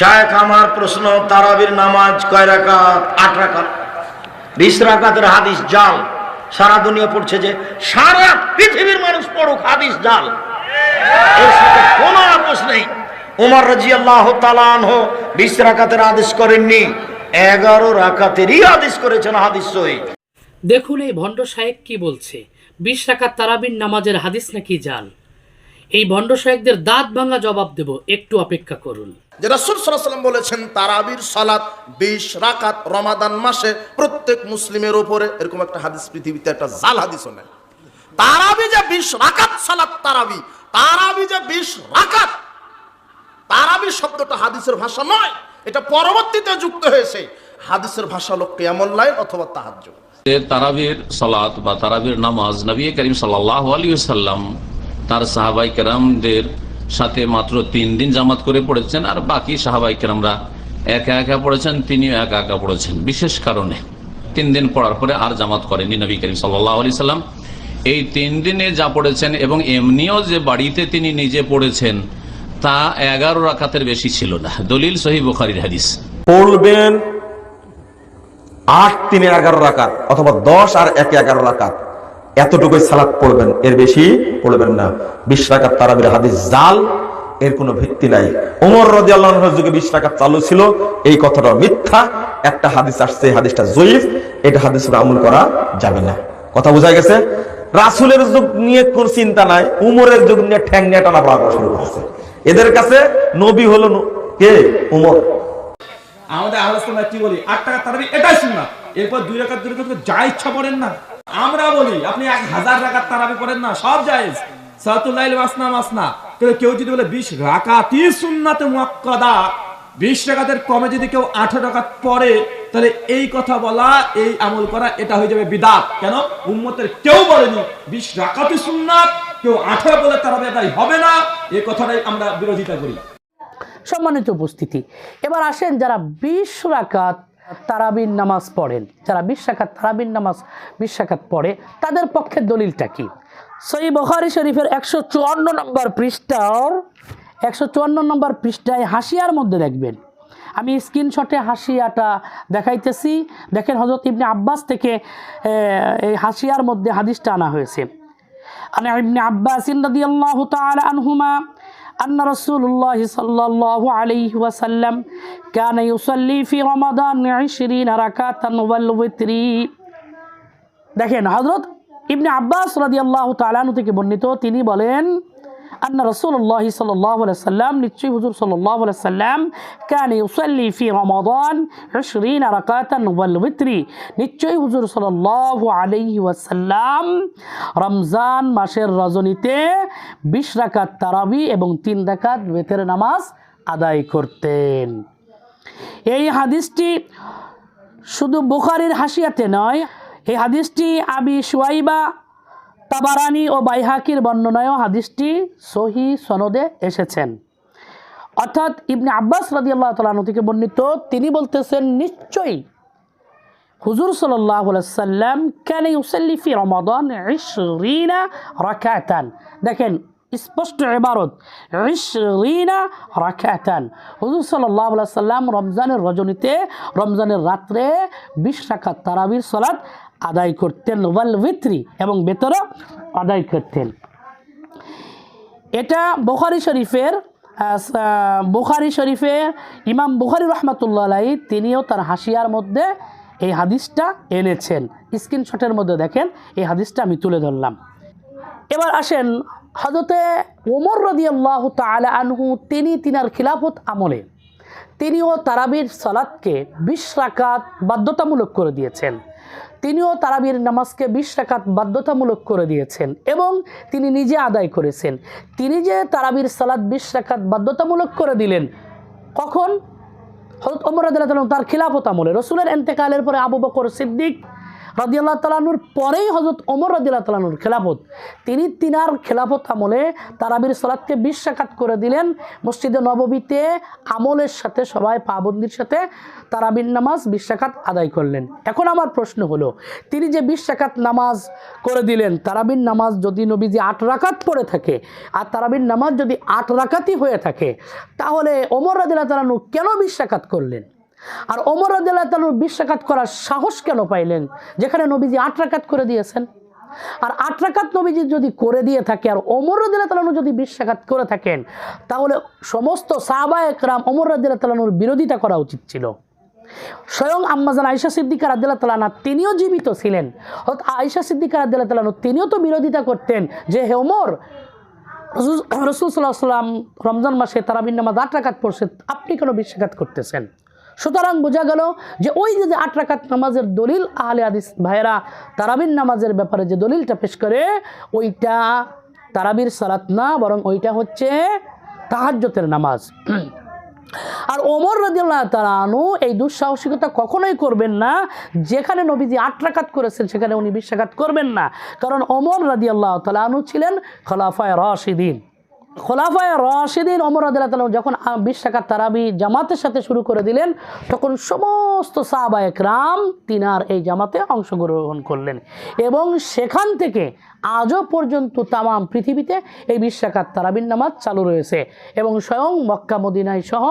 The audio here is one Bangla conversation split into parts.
শায়েখ, আমার প্রশ্ন, তারাবির নামাজ কয় রাকাত? আট রাকাত। বিশ রাকাতের হাদিস জাল। সারা দুনিয়া পড়ছে যে সারা পৃথিবীর মানুষ পড়ুক হাদিস জাল। এর সাথে কোনো আপোষ নেই। উমর রাজি আল্লাহ তালান বিশ রাকাতের আদেশ করেননি। এগারো রাকাতেরই আদেশ করেছেন হাদিস সহি। দেখুন এই ভণ্ড সাহেব কি বলছে। বিশ রাকাত তারাবির নামাজের হাদিস নাকি জাল? এই ভণ্ড সাহেবদের দাঁত ভাঙা জবাব দেব, একটু অপেক্ষা করুন। যে রাসুল সাল্লাম বলেছেন, তারাবির সালাত বিশ রাকাত রমাদান মাসে প্রত্যেক মুসলিমের উপরে, এরকম একটা হাদিস পৃথিবীতে, একটা জাল হাদিস নেই তারাবি যে বিশ রাকাত সালাত তারাবি তারাবি যে বিশ রাকাত, তারাবি শব্দটা হাদিসের ভাষা নয়, এটা পরবর্তীতে যুক্ত হয়েছে। হাদিসের ভাষা হলো কেমন লাইন অথবা তাহাজ্য তারাবির সালাত বা তারাবির নামাজ নবী করিম সাল্লাহ আলী সাল্লাম তার সাহাবাই কেরামদের সাথে মাত্র তিন দিন জামাত করে পড়েছেন, আর বাকি সাহাবাই কেরামরা একা একা পড়েছেন, তিনিও একা একা পড়েছেন। বিশেষ কারণে তিন দিন পড়ার পরে আর জামাত করেনি নবী করিম সাল্লাহ সাল্লাম। এই তিন দিনে যা পড়েছেন এবং এমনিও যে বাড়িতে তিনি নিজে পড়েছেন, তা এগারো রাখাতের বেশি ছিল না। দলিল সহি বুখারির হাদিস। পড়বেন আট তিনে এগারো রাকাত অথবা দশ আর একে এগারো রাকাত। এতটুকুই সালাত পড়বেন, এর বেশি পড়বেন না। বিশ রাকাত তারাবির হাদিস জাল, এর কোনো ভিত্তি নাই। ওমর রদি আল্লাহর যুগে বিশ রাকাত চালু ছিল, এই কথাটা মিথ্যা। একটা হাদিস আসছে, এই হাদিসটা জয়ীফ, এটা হাদিস আমল করা যাবে না। কথা বোঝা গেছে? রাসুলের যুগ নিয়ে কোন চিন্তা নাই, উমরের যুগ নিয়ে ঠ্যাং নিয়ে টানা পড়া শুরু করেছে। এদের কাছে নবী হলো কে? উমর। আমাদের আলোচনা কি বলি? আট টাকা তারাবি এটাই শুননা এরপর দুই রাকাত দুই করে যা ইচ্ছা পড়েন না। আমরা বলি, আপনি এক হাজার রাকাত তারাবি পড়েন না, সব জায়েজ। সালাতুল্লাইল মাসনা মাসনা। কিন্তু কেউ যদি বলে বিশ সুন্নাতে মুয়াক্কাদা, বিশ কমে যদি কেউ আঠারো পড়ে, তাহলে এই কথা বলা, এই আমল করা, এটা হয়ে যাবে বিদাত। কেন? উম্মতের কেউ বলেনি, বিশ রাকাতই সুন্নাত, কেউ আঠারো বলে তারাবি এটাই হবে না। এই কথাটাই আমরা বিরোধিতা করি। সম্মানিত উপস্থিতি, এবার আসেন যারা বিশ রাকাত তারাবিন নামাজ পড়েন। যারা বিশ্বাখাত তারাবিন নামাজ বিশ্বাখাত পড়ে, তাদের পক্ষে দলিলটা কি? সই বখারি শরীফের একশো চুয়ান্ন নম্বর পৃষ্ঠার, একশো চুয়ান্ন নম্বর পৃষ্ঠায় হাসিয়ার মধ্যে দেখবেন। আমি স্ক্রিনশটে হাসিয়াটা দেখাইতেছি। দেখেন হজরত ইবনে আব্বাস থেকে এই হাসিয়ার মধ্যে হাদিসটা আনা হয়েছে। আনা ইবনে আব্বাস ইন্দাদি আল্লাহ আনহুমা أن رسول الله صلى الله عليه وسلم كان يصلي في رمضان عشرين ركعة والوتر দেখেন হজরত ইবনে আব্বাস রাদি আল্লাহ তালানু থেকে বর্ণিত তিনি বলেন আন্না রসুল্লাহ সাল্লাহ সাল্লাম নিশ্চয়ই হুজুর সাল্লাহ সাল্লাম কান ইউসাল্লি ফি রমাদান ইশরিন রাকাতান ওয়াল উইত্রি নিশ্চয়ই হুজুর সাল্লাহ আলাইহি ওয়াসাল্লাম রমজান মাসের রজনীতে বিশ রাকাত তারাবি এবং তিন রাকাত বেতের নামাজ আদায় করতেন। এই হাদিসটি শুধু বুখারির হাসিয়াতে নয়, এই হাদিসটি আবি সুয়াইবা তাবারানি ও বাইহাকির বর্ণনায়ও হাদিসটি সহি সনদে এসেছেন। অর্থাৎ ইবনে আব্বাস রাজি আল্লাহ তালু থেকে বর্ণিত, তিনি বলতেছেন, নিশ্চয়ই হুজুর সাল্লাম কেন ইউসাল্লিফি রমাদান ইশরিনা রাকাতান। দেখেন, স্পষ্ট এবারত ইশরিনা রাকাতান। হুজুর সাল্লাহ সাল্লাম রমজানের রজনীতে, রমজানের রাত্রে বিশ রাকাত তারাবির সালাত আদায় করতেন, ওয়াল ভিত্রি এবং বেতরও আদায় করতেন। এটা বুখারি শরীফের বুখারি শরীফে ইমাম বুখারি রহমাতুল্লাহ আলাই তিনিও তার হাসিয়ার মধ্যে এই হাদিসটা এনেছেন। স্ক্রিনশটের মধ্যে দেখেন, এই হাদিসটা আমি তুলে ধরলাম। এবার আসেন হজরতে ওমর রদি আল্লাহ তালা আনহু, তিনি তিনার খিলাফত আমলে, তিনিও তারাবির সালাদকে বিশ রাকাত বাধ্যতামূলক করে দিয়েছেন। তিনিও তারাবির নামাজকে বিশ রাকাত বাধ্যতামূলক করে দিয়েছেন এবং তিনি নিজে আদায় করেছেন। তিনি যে তারাবির সালাদ বিশ বাধ্যতামূলক করে দিলেন, কখন? হজরত অমর রাদিয়াল্লাহু তার খিলাফত আমলে। রসুলের এন্তেকালের পরে আবু বকর সিদ্দিক রাদিয়াল্লাহ তালানুর পরেই হজরত ওমর রাদিয়াল্লাহ তালানুর খেলাফত। তিনি তিনার খেলাফত আমলে তারাবির সালাদকে বিশ রাকাত করে দিলেন। মসজিদে নববীতে আমলের সাথে সবাই পাবন্দির সাথে তারাবির নামাজ বিশ রাকাত আদায় করলেন। এখন আমার প্রশ্ন হলো, তিনি যে বিশ নামাজ করে দিলেন তারাবির নামাজ যদি নবীজি আট রাকাত পড়ে থাকে আর তারাবির নামাজ যদি আট রাকাতই হয়ে থাকে, তাহলে ওমর রাদিল্লাহ তালানু কেন বিশ রাকাত করলেন? আর অমর রাদিল্লাহ তালানুর বিশ রাকাত করার সাহস কেন পাইলেন? যেখানে নবীজি আট রাকাত করে দিয়েছেন। আর আট রাকাত নবীজি যদি করে দিয়ে থাকে, আর ওমর রাদিল্লাহ যদি বিশ রাকাত করে থাকেন, তাহলে সমস্ত সাহাবা একরাম ওমর রাদিল্লাহ তালানুর বিরোধিতা করা উচিত ছিল। স্বয়ং আম্মাজান আয়সা সিদ্দিকা রাদিল্লাহ তালানা তিনিও জীবিত ছিলেন। হয়তো আয়সা সিদ্দিকা রাদিল্লাহ তালানু তিনিও তো বিরোধিতা করতেন যে, হে ওমর, রসুল সাল্লাহ সাল্লাম রমজান মাসে তারাবিন নামাজ আট রাকাত পড়ছে, আপনি কেন বিশ করতেছেন? সুতরাং বোঝা গেল যে ওই যে আট রাকাত নামাজের দলিল আহলে হাদিস ভাইয়েরা তারাবিন নামাজের ব্যাপারে যে দলিলটা পেশ করে, ওইটা তারাবির সালাত না, বরং ওইটা হচ্ছে তাহাজ্জতের নামাজ। আর ওমর রাদিয়াল্লাহ তালানু এই দুঃসাহসিকতা কখনোই করবেন না, যেখানে নবীজি আট রাকাত করেছেন সেখানে উনি বিশ রাকাত করবেন না। কারণ ওমর রাদিয়াল্লাহ তালানু ছিলেন খলাফায় রশিদিন। খোলাফায় রশিদিন অমর তাআলা যখন বিশ টাকা তারাবি জামাতের সাথে শুরু করে দিলেন, তখন সমস্ত সাহাবা রাম তিনার এই জামাতে অংশগ্রহণ করলেন। এবং সেখান থেকে আজও পর্যন্ত তামাম পৃথিবীতে এই বিশ্বাকাত তারাবিন নামাজ চালু রয়েছে। এবং স্বয়ং মক্কা, মদিনায় সহ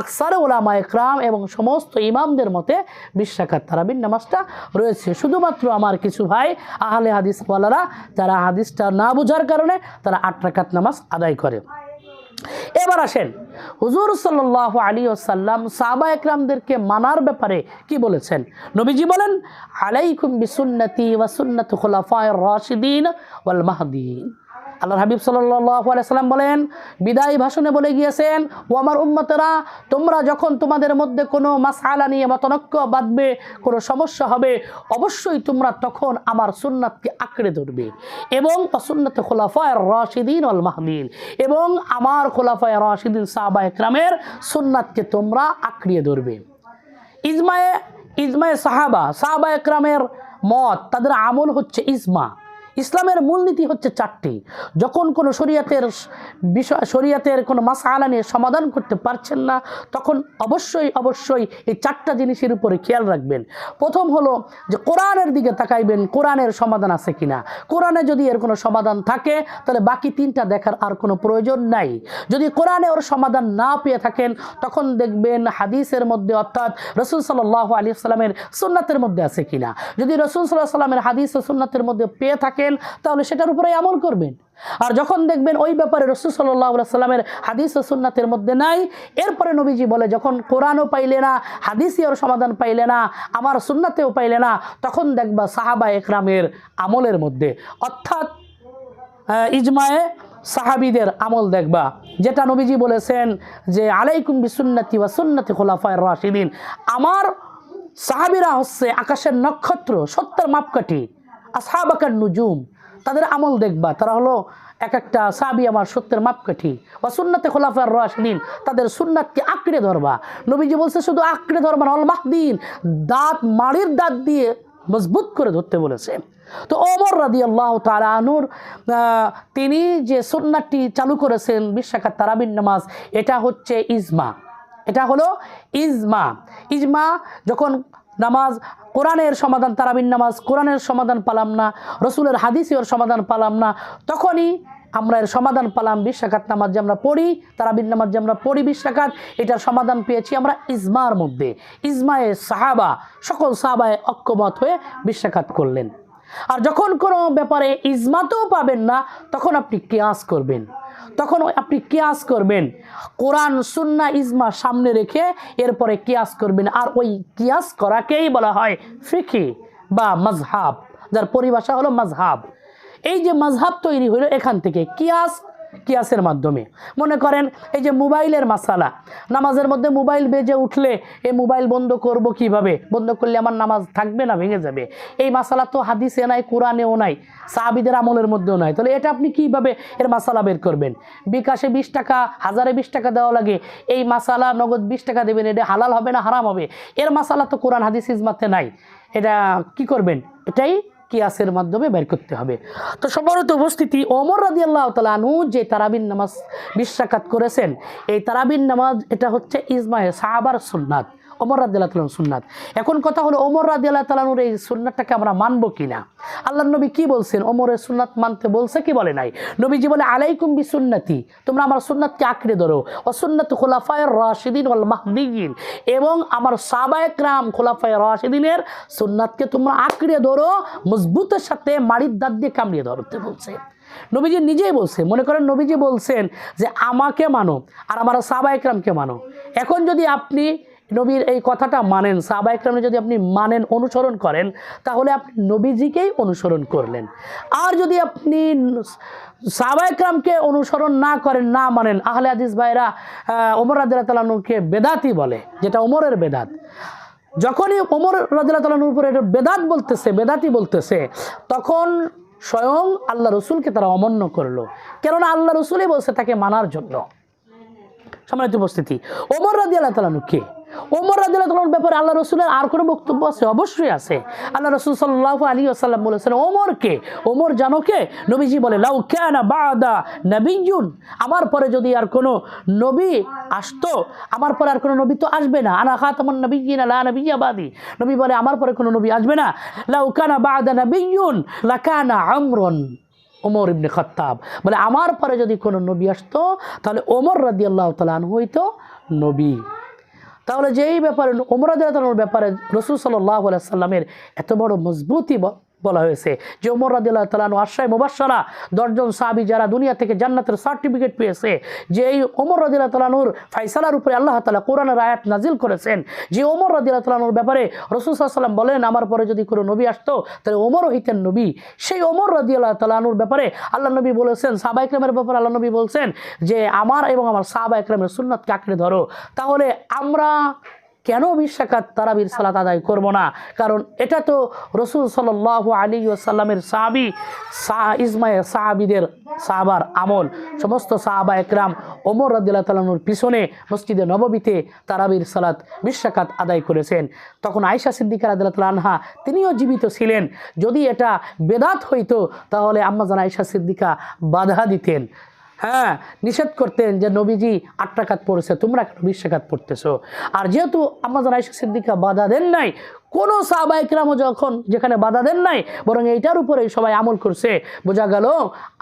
আকসার ওলামা একরাম এবং সমস্ত ইমামদের মতে বিশ্বাকাত তারাবিন নামাজটা রয়েছে। শুধুমাত্র আমার কিছু ভাই, আহলে হাদিস হাদিসওয়ালারা যারা হাদিসটা না বোঝার কারণে তারা আট রাকাত নামাজ আদায় করে। এবার আসেন, হুজুর সাল্লাহ আলী ওসাল্লাম সাবা একরামদেরকে মানার ব্যাপারে কি বলেছেন? নবীজি বলেন, আলাইকুম বিসুন্নতি ওয়াসুন্নত খোলাফায় রাশিদিন ওয়াল মাহদিন। আল্লাহ হাবিব সাল্লাম বলেন, বিদায় ভাষণে বলে গিয়েছেন, ও আমার উম্মতেরা, তোমরা যখন তোমাদের মধ্যে কোনো মাসালা নিয়ে মতনক্য বাঁধবে, কোনো সমস্যা হবে, অবশ্যই তোমরা তখন আমার সুন্নাতকে আঁকড়ে ধরবে এবং অসুন্নত খোলাফায় রশিদিন অল মাহদিন এবং আমার খোলাফায় রশিদিন সাহবা একরামের সুন্নাতকে তোমরা আঁকড়িয়ে ধরবে। ইজমায়ে ইজমায়ে সাহাবা সাহাবা একরামের মত, তাদের আমল হচ্ছে ইজমা। ইসলামের মূলনীতি হচ্ছে চারটি। যখন কোনো শরীয়তের বিষয় শরীয়তের কোনো মাসালা নিয়ে সমাধান করতে পারছেন না, তখন অবশ্যই অবশ্যই এই চারটা জিনিসের উপরে খেয়াল রাখবেন। প্রথম হলো যে কোরআনের দিকে তাকাইবেন, কোরআনের সমাধান আছে কিনা। কোরআনে যদি এর কোনো সমাধান থাকে, তাহলে বাকি তিনটা দেখার আর কোনো প্রয়োজন নাই। যদি কোরআনে ওর সমাধান না পেয়ে থাকেন, তখন দেখবেন হাদিসের মধ্যে অর্থাৎ রসুল সাল্লাহ আলী সাল্লামের সুন্নাতের মধ্যে আছে কিনা। যদি রসুল সাল্লাহ সাল্লামের হাদিস ও সুন্নাতের মধ্যে পেয়ে থাকেন, তাহলে সেটার উপরে আমল করবেন। আর যখন দেখবেন ওই ব্যাপারে রসুল সাল্লাহ সাল্লামের হাদিস ও সুন্নাতের মধ্যে নাই, এরপরে নবীজি বলে, যখন কোরআনও পাইলে না, হাদিসই ওর সমাধান পাইলে না, আমার সুন্নাতেও পাইলে না, তখন দেখবা সাহাবা একরামের আমলের মধ্যে, অর্থাৎ ইজমায়ে সাহাবিদের আমল দেখবা, যেটা নবীজি বলেছেন যে, আলাইকুম বিসুন্নতি বা সুন্নতি খোলাফায় রাশিদিন। আমার সাহাবিরা হচ্ছে আকাশের নক্ষত্র সত্যের মাপকাঠি আসহাবাকার নুজুম তাদের আমল দেখবা তারা হলো এক একটা সাবি আমার সত্যের মাপকাঠি। বা সুন্নাতে খোলাফার রাশিদিন তাদের সুন্নাতকে আঁকড়ে ধরবা। নবীজি বলছে শুধু আঁকড়ে ধরবা না, অল মাহদিন দাঁত মাড়ির দাঁত দিয়ে মজবুত করে ধরতে বলেছে। তো ওমর রাদি আল্লাহ তালানুর তিনি যে সুন্নাতটি চালু করেছেন বিশ্বাখাত তারাবিন নামাজ এটা হচ্ছে ইজমা। এটা হলো ইজমা। ইজমা যখন নামাজ, কোরআনের সমাধান তারাবিন নামাজ, কোরআনের সমাধান পালাম না, রসুলের হাদিসের সমাধান পালাম না, তখনই আমরা এর সমাধান পালাম বিশ্বাখাত নামাজ যে আমরা পড়ি তারাবিন নামাজ যে আমরা পড়ি বিশ্বাখাত এটার সমাধান পেয়েছি আমরা ইজমার মধ্যে। ইজমায়ে সাহাবা, সকল সাহাবায় অক্ষমত হয়ে বিশ্বাখাত করলেন। আর যখন কোনো ব্যাপারে ইজমাতেও পাবেন না, তখন আপনি কেয়াস করবেন। তখন আপনি কেয়াস করবেন। কোরআন সুন্না ইজমা সামনে রেখে এরপরে কেয়াস করবেন। আর ওই কেয়াস করাকেই বলা হয় ফিকি বা মজহাব যার পরিভাষা হলো মজহাব এই যে মজহাব তৈরি হলো এখান থেকে, কিয়াস কিয়াসের মাধ্যমে। মনে করেন, এই যে মোবাইলের মাসালা, নামাজের মধ্যে মোবাইল বেজে উঠলে এই মোবাইল বন্ধ করব কীভাবে? বন্ধ করলে আমার নামাজ থাকবে না, ভেঙে যাবে। এই মাসালা তো হাদিসে নাই, কোরআনেও নাই, সাহাবিদের আমলের মধ্যেও নাই। তাহলে এটা আপনি কীভাবে এর মাসালা বের করবেন? বিকাশে বিশ টাকা, হাজারে বিশ টাকা দেওয়া লাগে, এই মাসালা নগদ বিশ টাকা দেবেন, এটা হালাল হবে না, হারাম হবে? এর মাসালা তো কোরআন, হাদিস ইজমাতে নাই। এটা কি করবেন? এটাই কিয়াসের মাধ্যমে বের করতে হবে। তো সম্ভবত উপস্থিতি, ওমর রাজি আল্লাহ তালু যে তারাবিন নামাজ বিশ্বাকাত করেছেন, এই তারাবিন নামাজ এটা হচ্ছে ইজমায়ে সাহাবার সুন্নাত। ওমর রাজি আল্লাহ তালন সুন্নাত। এখন কথা হলো ওমর রাজি আল্লাহ তালানুর এই সুন্নাতটাকে আমরা মানবো কি না আল্লাহ নবী কি বলছেন? ওমরের সুন্নাত মানতে বলছে কি বলে নাই? নবীজি বলে, আলাইকুম বি সুন্নাতি তোমরা আমার সুন্নাতকে আঁকড়ে ধরো। ও সুন্নাত খোলাফায়ের রাশিদিন ওয়াল মাহদিন এবং আমার সাবায়ক রাম খোলাফায় রাশিদিনের সুন্নাতকে তোমরা আঁকড়ে ধরো, মজবুতের সাথে মাড়ির দাঁত দিয়ে কামড়িয়ে ধরতে বলছে। নবীজি নিজেই বলছে, মনে করেন নবীজি বলছেন যে, আমাকে মানো, আর আমার সাবা একরামকে মানো। এখন যদি আপনি নবীর এই কথাটা মানেন সাবা একরামে যদি আপনি মানেন, অনুসরণ করেন, তাহলে আপনি নবীজিকেই অনুসরণ করলেন। আর যদি আপনি সাবা একরামকে অনুসরণ না করেন, না মানেন, আহলে আদিস ভাইরা ওমর রাদিল্লাহ তালানুকে বেদাতি বলে, যেটা ওমরের বেদাত। যখনই ওমর রাজিল্লাহ তালানুর উপরে বেদাত বলতেছে বেদাতি বলতেছে, তখন স্বয়ং আল্লাহ রসুলকে তারা অমান্য করল। কেননা আল্লাহ রসুলই বলছে তাকে মানার জন্য। সম্মানিত উপস্থিতি, ওমর রাজি আল্লাহ তালানু কে ওমর রাজি আল্লাহ ব্যাপারে আল্লাহ রসুলের আর কোনো বক্তব্য আছে? অবশ্যই আছে। আল্লাহ রসুল সাল্লাহ আলী আসাল্লাম বলেছেন ওমর কে ওমর জানো কে? নবীজি বলে, লাউ কেনা বাদা নবীজুন আমার পরে যদি আর কোনো নবী আসতো, আমার পরে আর কোনো নবী তো আসবে না। আনা খাতামন নবী না লা নবী আবাদি নবী বলে, আমার পরে কোনো নবী আসবে না। লাউ কানা বাদা নবীজুন লাকানা আমরন। ওমর ইবনে খত্তাব বলে, আমার পরে যদি কোনো নবী আসতো, তাহলে ওমর রাদি আল্লাহ তালান হইতো নবী। তাহলে যেই ব্যাপারে ওমরাদ ব্যাপারে রসুল সাল্লাহ সাল্লামের এত বড় মজবুতি বলা হয়েছে। যে ওমর রাদি আল্লাহ তালানু আশ্রয় মুবাসরা দশজন সাহাবি যারা দুনিয়া থেকে জান্নাতের সার্টিফিকেট পেয়েছে, যে এই ওমর রাদিল্লাহ তালানুর ফাইসালার উপরে আল্লাহ তালা কোরআনের আয়াত নাজিল করেছেন, যে ওমর রাদিল্লাহ তালানুর ব্যাপারে রসুল সাল্লাম বলেন, আমার পরে যদি কোনো নবী আসতো, তাহলে ওমর হইতেন নবী। সেই ওমর রাদিয়াল্লাহ তালানুর ব্যাপারে আল্লাহ নবী বলেছেন সাবা ইকরামের ব্যাপারে আল্লাহ নবী বলছেন, যে আমার এবং আমার সাবা ইকরামের সুন্নাতকে আঁকড়ে ধরো। তাহলে আমরা কেন বিশ্বাকাত তারাবির সালাত আদায় করব না? কারণ এটা তো রসুল সাল্লাহ আলী সাল্লামের সাহাবি, সাহ ইসমায় সাহাবিদের সাহাবার আমল। সমস্ত সাহাবা একরাম ওমর রদুল্লাহ তালানুর পিছনে মসজিদে নববীতে তারাবির সালাত বিশ্বাকাত আদায় করেছেন। তখন আয়সা সিদ্দিকার আদালত আনহা, তিনিও জীবিত ছিলেন। যদি এটা বেদাত হইতো, তাহলে আম্মাজান আয়সা সিদ্দিকা বাধা দিতেন। হ্যাঁ নিষেধ করতেন যে নবীজি আটটা টাকাত পড়েছে, তোমরা কেন বিশ পড়তেছো? আর যেহেতু আমাদের আয়সা সিদ্দিকা বাধা দেন নাই কোনো সাহবাইকরামও যখন যেখানে বাধা দেন নাই, বরং এইটার উপরেই সবাই আমল করছে, বোঝা গেল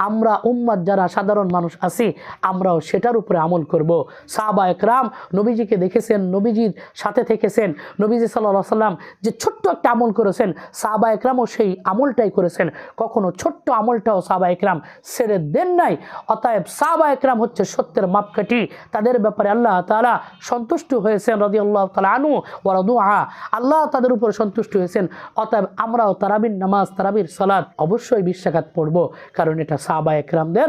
আমরা উম্মাদ যারা সাধারণ মানুষ আছি, আমরাও সেটার উপরে আমল করব। সাহাবা একরাম নবীজিকে দেখেছেন, নবীজির সাথে থেকেছেন, নবীজি সাল্লাহ সাল্লাম যে ছোট্ট একটা আমল করেছেন, সাহাবা একরামও সেই আমলটাই করেছেন। কখনো ছোট্ট আমলটাও সাহাবা একরাম ছেড়ে দেন নাই, অতএব সাহাবা একরাম হচ্ছে সত্যের মাপকাঠি। তাদের ব্যাপারে আল্লাহ তালা সন্তুষ্ট হয়েছেন রদি আল্লাহ তালা আনু ওরদু আহা আল্লাহ তাদের উপর সন্তুষ্ট হয়েছেন। অতএব আমরাও তারাবির নামাজ, তারাবির সালাদ অবশ্যই বিশ্বাঘাত পড়ব, কারণ এটা সাহাবা একরামদের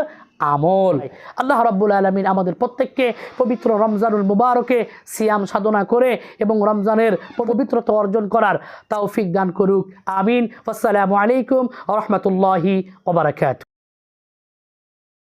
আমল। আল্লাহ রাব্বুল আলমিন আমাদের প্রত্যেককে পবিত্র রমজানুল মুবারকে সিয়াম সাধনা করে এবং রমজানের পবিত্রতা অর্জন করার তৌফিক দান করুক। আমিন। আসসালামু আলাইকুম রহমতুল্লাহি ওবরাকাত